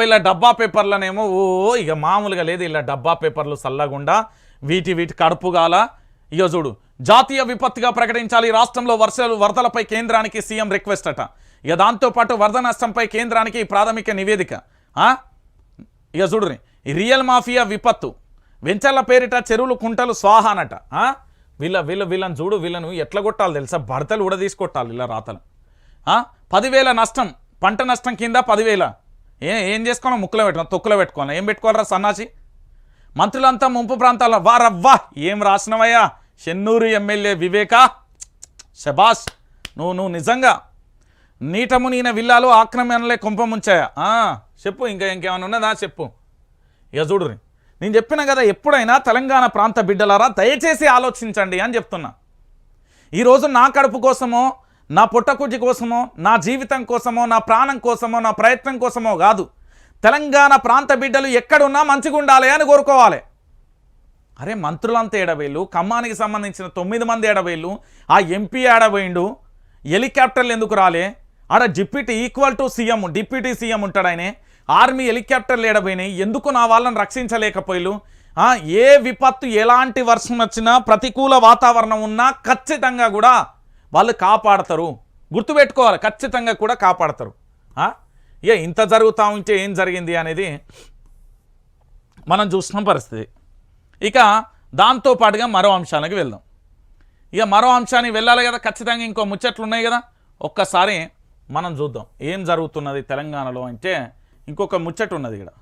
వీళ్ళ డబ్బా పేపర్లనేమో ఓ ఇక మామూలుగా లేదు ఇలా డబ్బా పేపర్లు చల్లగుండా వీటి వీటి కడుపుగాల. ఇక చూడు జాతీయ విపత్తుగా ప్రకటించాలి రాష్ట్రంలో వర్షాలు వరదలపై కేంద్రానికి సీఎం రిక్వెస్ట్ అట. ఇక దాంతోపాటు వరద నష్టంపై కేంద్రానికి ప్రాథమిక నివేదిక. ఆ? ఇక చూడుని రియల్ మాఫియా విపత్తు. వెంచర్ల పేరిట చెరువులు కుంటలు స్వాహానట. వీళ్ళ వీళ్ళ వీళ్ళని చూడు వీళ్ళను ఎట్లా కొట్టాలి తెలుసా? భర్తలు కూడా తీసుకొట్టాలి ఇలా రాతలు. పదివేల నష్టం పంట నష్టం కింద పదివేల. ఏ ఏం చేసుకోవాలి ముక్కులో పెట్టుకోవాలి తొక్కులో పెట్టుకోవాలి? ఏం పెట్టుకోవాలరా సన్నాసి? మంత్రులంతా ముంపు ప్రాంతాల్లో వారవ్వా ఏం రాసినవయ్యా? చెన్నూరు ఎమ్మెల్యే వివేకా? శబాస్ నువ్వు నువ్వు నిజంగా నీటము నీన విల్లాలు ఆక్రమణలే కుంపముంచాయా చెప్పు ఇంకా ఇంకేమైనా ఉన్నదా? చెప్పు. ఇక చూడురి నేను చెప్పిన కదా ఎప్పుడైనా తెలంగాణ ప్రాంత బిడ్డలారా దయచేసి ఆలోచించండి అని చెప్తున్నా. ఈరోజు నా కడుపు కోసమో నా పుట్టకుజ్జి కోసమో నా జీవితం కోసమో నా ప్రాణం కోసమో నా ప్రయత్నం కోసమో కాదు. తెలంగాణ ప్రాంత బిడ్డలు ఎక్కడున్నా మంచిగా ఉండాలి అని కోరుకోవాలి. అరే మంత్రులంతా ఏడవేళ్ళు ఖమ్మానికి సంబంధించిన తొమ్మిది మంది ఏడవేళ్ళు ఆ ఎంపీ ఏడవేయండు హెలికాప్టర్లు ఎందుకు రాలే? ఆడ deputy equal to CM deputy CM ఉంటాడు ఆయనే. ఆర్మీ హెలికాప్టర్లు ఏడబోయినాయి ఎందుకు నా వాళ్ళని రక్షించలేకపోయిలు ఏ విపత్తు ఎలాంటి వర్షం వచ్చినా ప్రతికూల వాతావరణం ఉన్నా ఖచ్చితంగా కూడా వాళ్ళు కాపాడతారు. గుర్తుపెట్టుకోవాలి ఖచ్చితంగా కూడా కాపాడతారు. ఇక ఇంత జరుగుతూ ఉంటే ఏం జరిగింది అనేది మనం చూసిన పరిస్థితి. ఇక దాంతో పాటుగా మరో అంశానికి వెళ్దాం. ఇక మరో అంశానికి వెళ్ళాలి కదా ఖచ్చితంగా ఇంకో ముచ్చట్లు ఉన్నాయి కదా. ఒక్కసారి మనం చూద్దాం. ఏం జరుగుతున్నది తెలంగాణలో అంటే ఇంకొక ముచ్చట ఉన్నది ఇక్కడ.